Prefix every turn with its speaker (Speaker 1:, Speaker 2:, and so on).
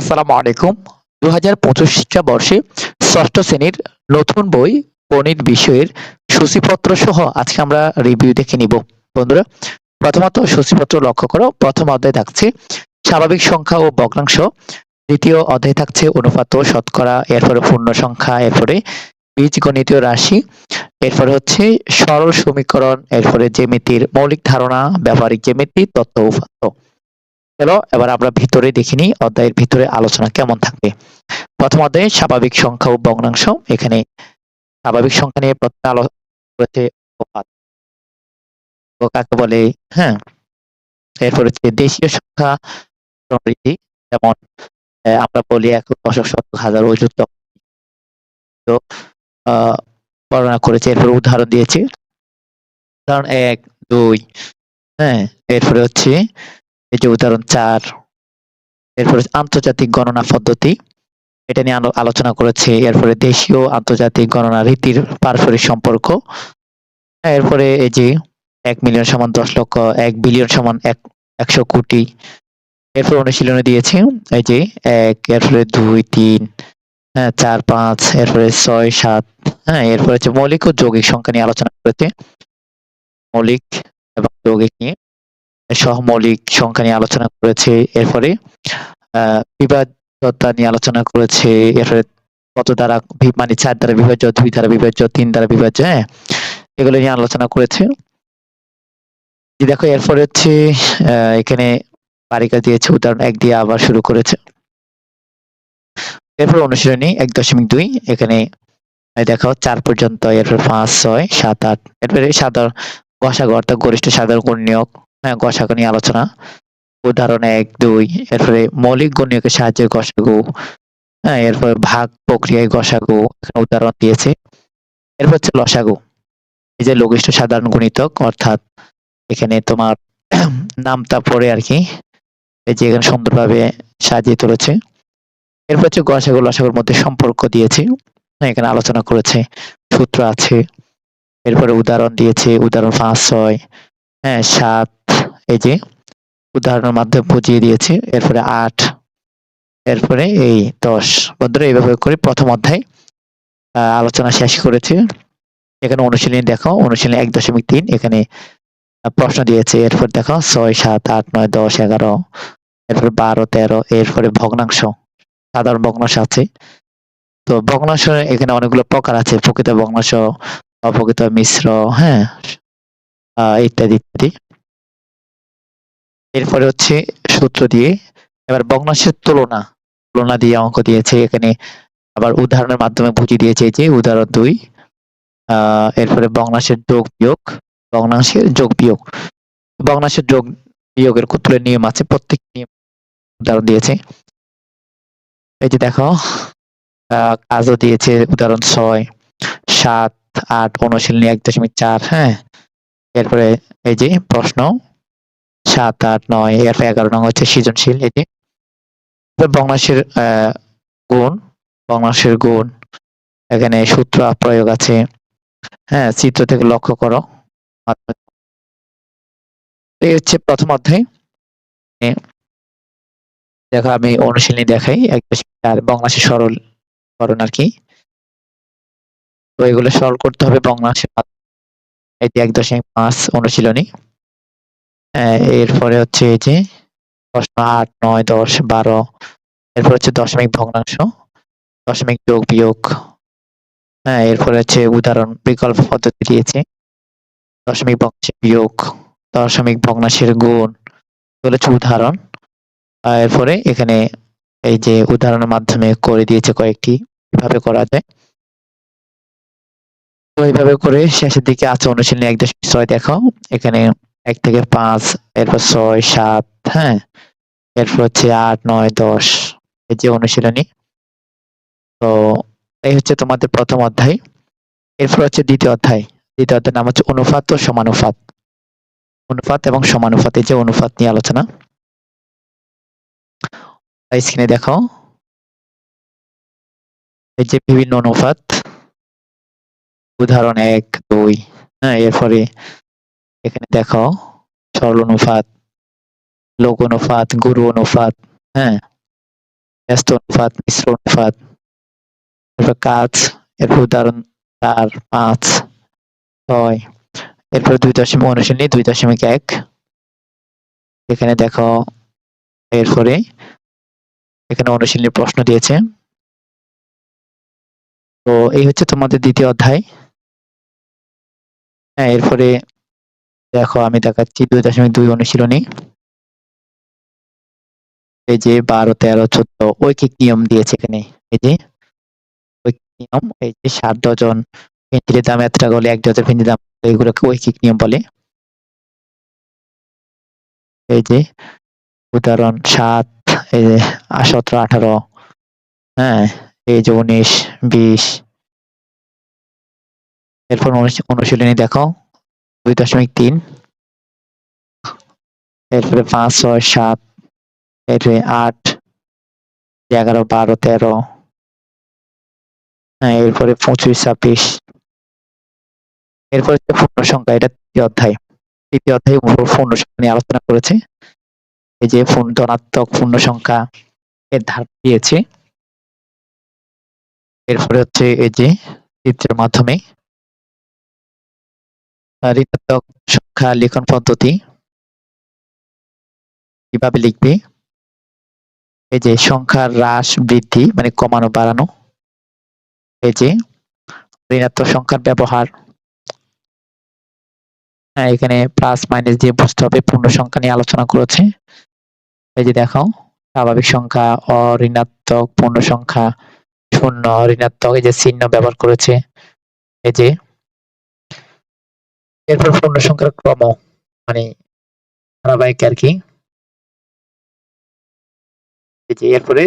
Speaker 1: আসসালামু আলাইকুম। দু হাজার পঁচিশ শিক্ষাবর্ষে ষষ্ঠ শ্রেণির নতুন বই গণিত বিষয়ের সূচিপত্র সহ আজকে আমরা রিভিউ দেখে নিব। বন্ধুরা, প্রথমত সূচিপত্র লক্ষ্য করো। প্রথম অধ্যায় থাকছে স্বাভাবিক সংখ্যা ও ভগ্নাংশ। দ্বিতীয় অধ্যায় থাকছে অনুপাত শতকরা, এরপরে পূর্ণ সংখ্যা, এরপরে বীজগণিতীয় রাশি, এরপরে হচ্ছে সরল সমীকরণ, এরপরে জ্যামিতির মৌলিক ধারণা, ব্যবহারিক জ্যামিতি, তত্ত্ব উপাত্ত। চলো এবার আমরা ভিতরে দেখিনি অধ্যায়ের ভিতরে আলোচনা কেমন থাকবে। প্রথম অধ্যায়ে স্বাভাবিক সংখ্যা ও ভগ্নাংশ। এখানে স্বাভাবিক সংখ্যা নিয়ে প্রথমে আলোচনা কাকে বলে? হ্যাঁ। এরপর হচ্ছে দেশীয় সংখ্যা প্রবৃদ্ধি যেমন আমরা বলি এক দশক শতক হাজার অযুত। তো বর্ণনা করেছে, এরপর উদাহরণ দিয়েছে। উদাহরণ এক, দুই হ্যাঁ এরপরে হচ্ছে এই যে উদাহরণ চার, এরপরে আন্তর্জাতিক গণনা পদ্ধতি, এটা নিয়ে আলোচনা করেছে। এরপরে দেশীয় আন্তর্জাতিক গণনা রীতির পারস্পরিক সম্পর্ক। এরপরে এই যে এক মিলিয়ন সমান দশ লক্ষ, এক বিলিয়ন সমান এক, একশো কোটি। এরপর অনুশীলনে দিয়েছে, এই যে এক, এরপরে দুই, তিন হ্যাঁ চার, পাঁচ, এরপরে ছয়, সাত হ্যাঁ এরপরে হচ্ছে মৌলিক ও যৌগিক সংখ্যা নিয়ে আলোচনা করেছে। মৌলিক এবং যৌগিক নিয়ে। সহমৌলিক সংখ্যা নিয়ে আলোচনা করেছে, এরপরে বিভাজ্যতা নিয়ে আলোচনা করেছে, এরপরে কত দ্বারা মানে চার দ্বারা বিভাজ্য, দুই দ্বারা বিভাজ্য, তিন দ্বারা বিভাজ্য হ্যাঁ? এগুলো নিয়ে আলোচনা করেছে। দেখো, এরপরে হচ্ছে এখানে বারিকা দিয়েছে, উদাহরণ এক দিয়ে আবার শুরু করেছে। এরপর অনুশীলনী এক দশমিক দুই, এখানে দেখো, চার পর্যন্ত, এরপর পাঁচ, ছয়, সাত, আট, এরপরে সাধারণ গসাগু অর্থাৎ গরিষ্ঠ সাধারণ হ্যাঁ গসাগু নিয়ে আলোচনা। উদাহরণ এক দুই এরপরে মৌলিক গুণনীয়কের সাহায্যে গসাগু হ্যাঁ এরপরে ভাগ প্রক্রিয়ায় গসাগু উদাহরণ দিয়েছে। এরপর হচ্ছে লসাগু। এই যে লঘিষ্ঠ সাধারণ গুণিতক অর্থাৎ এখানে তোমার নামটা পড়ে আর কি এই যে এখানে সুন্দরভাবে সাজিয়ে তুলেছে। এরপর হচ্ছে গসাগু লসাগুর মধ্যে সম্পর্ক দিয়েছে। হ্যাঁ, এখানে আলোচনা করেছে। সূত্র আছে। এরপরে উদাহরণ দিয়েছে উদাহরণ পাঁচ ছয় হ্যাঁ সাত এই যে উদাহরণের মাধ্যমে বুঝিয়ে দিয়েছে, এরপরে আট, এরপরে এই দশ। বন্ধুরা, এইভাবে করে প্রথম অধ্যায় আলোচনা শেষ করেছে। এখানে অনুশীলনী দেখো, অনুশীলনী এক দশমিক তিন, এখানে প্রশ্ন দিয়েছে, এরপর দেখো ছয়, সাত, আট, নয়, দশ, এগারো, এরপর বারো, তেরো, এরপরে ভগ্নাংশ, সাধারণ ভগ্নাংশ আছে। তো ভগ্নাংশ, এখানে অনেকগুলো প্রকার আছে, প্রকৃত ভগ্নাংশ, অপ্রকৃত মিশ্র হ্যাঁ ইত্যাদি ইত্যাদি। এরপরে হচ্ছে সূত্র দিয়ে, এবার ভগ্নাংশের তুলনা তুলনা দিয়ে অঙ্ক দিয়েছে, এখানে আবার উদাহরণের মাধ্যমে বুঝিয়ে দিয়েছে যে উদাহরণ দুই আহ এরপরে ভগ্নাংশের যোগ বিয়োগ ভগ্নাংশের যোগ বিয়োগ। ভগ্নাংশের যোগ বিয়োগের কতগুলো নিয়ম আছে? প্রত্যেক নিয়ম উদাহরণ দিয়েছে। এই যে দেখো কাজও দিয়েছে উদাহরণ ছয়, সাত, আট, অনুশীলনী এক দশমিক চার হ্যাঁ? এরপরে এই যে প্রশ্ন সাত, আট, নয় এরপর এগারো নং হচ্ছে সৃজনশীল এটি। ভগ্নাংশের গুণ ভগ্নাংশের গুণ। এখানে সূত্র প্রয়োগ আছে। হ্যাঁ চিত্র থেকে লক্ষ্য করো। এই হচ্ছে প্রথম অধ্যায়। দেখো আমি অনুশীলনী দেখাই। দশমিক চার সরল করণ আর কি। তো এগুলো সরল করতে হবে মাধ্যমে। এটি এক দশমিক পাঁচ অনুশীলনী। এরপরে হচ্ছে এই যে প্রশ্ন আট, নয়, দশ, বারো, এরপর হচ্ছে দশমিক ভগ্নাংশ, দশমিক যোগ বিয়োগ হ্যাঁ এরপরে হচ্ছে উদাহরণ, বিকল্প পদ্ধতি দিয়েছে, দশমিক ভগ্নাংশের বিয়োগ, দশমিক ভগ্নাংশের গুণ, এগুলো হচ্ছে উদাহরণ এরপরে এখানে এই যে উদাহরণের মাধ্যমে করে দিয়েছে কয়েকটি কীভাবে করা যায়। এইভাবে করে শেষের দিকে আছে অনুশীলনী এক দশমিক ছয় দেখো, এখানে এক থেকে পাঁচ, এরপর ছয়, সাত হ্যাঁ? এরপর হচ্ছে আট, নয়, দশ, এই যে অনুশীলনী। তো এই হচ্ছে তোমাদের প্রথম অধ্যায়। এরপর হচ্ছে দ্বিতীয় অধ্যায়। দ্বিতীয় অধ্যায়ের নাম হচ্ছে অনুপাত ও সমানুপাত। অনুপাত এবং সমানুপাত, এই যে অনুপাত নিয়ে আলোচনা। স্ক্রিনে দেখো। এই যে বিভিন্ন অনুপাত। উদাহরণ এক, দুই হ্যাঁ এরপরে এখানে দেখো সরল অনুপাত লোক অনুপাত গুরু অনুপাত হ্যাঁ ব্যস্ত অনুপাত মিশ্র অনুপাত এরপর কাজ এরপর উদাহরণ চার, পাঁচ, ছয়, এরপর দুই দশমিক অনুশীলনী দুই দশমিক এক। এখানে দেখো এরপরে এখানে অনুশীলনী প্রশ্ন দিয়েছে। তো এই হচ্ছে তোমাদের দ্বিতীয় অধ্যায়। হ্যাঁ এরপরে দেখো, আমি দেখাচ্ছি দুই দশমিক দুই অনুশীলনী। এই যে বারো, তেরো, চোদ্দ ঐকিক নিয়ম দিয়েছে এখানে? এই যে নিয়ম? এই যে ডজন দাম এত টাকা হলে এক ডজন দাম, এগুলোকে ঐকিক নিয়ম বলে? এই যে, উদাহরণ সাত, এই যে সতেরো, আঠারো হ্যাঁ এই যে উনিশ, বিশ। এরপর অনুশী- অনুশীলনী দেখো। দুই দশমিক তিন। এরপরে পাঁচ, ছয়, সাত, এরপরে আট, এগারো, বারো, তেরো হ্যাঁ এরপরে পঁচিশ, ছাব্বিশ, এরপরে হচ্ছে পূর্ণ সংখ্যা, এটা তৃতীয় অধ্যায়। তৃতীয় অধ্যায় পূর্ণ সংখ্যা নিয়ে আলোচনা করেছে। এই যে ধনাত্মক পূর্ণ সংখ্যা এর ধার দিয়েছে। এরপরে হচ্ছে এই যে চিত্রের মাধ্যমে ঋণাত্মক সংখ্যা, লিখন পদ্ধতি কীভাবে লিখবে? এই যে সংখ্যার হ্রাস বৃদ্ধি মানে কমানো, বাড়ানো। এই যে ঋণাত্মক সংখ্যার ব্যবহার। হ্যাঁ এখানে প্লাস মাইনাস দিয়ে বুঝতে হবে, পূর্ণ সংখ্যা নিয়ে আলোচনা করেছে। এই যে দেখো, স্বাভাবিক সংখ্যা, অঋণাত্মক, পূর্ণ সংখ্যা, শূন্য, ঋণাত্মক, এই যে চিহ্ন ব্যবহার করেছে। এই যে এরপর পূর্ণ সংখ্যার ক্রম মানে ধারাবাহিক আর কি। এরপরে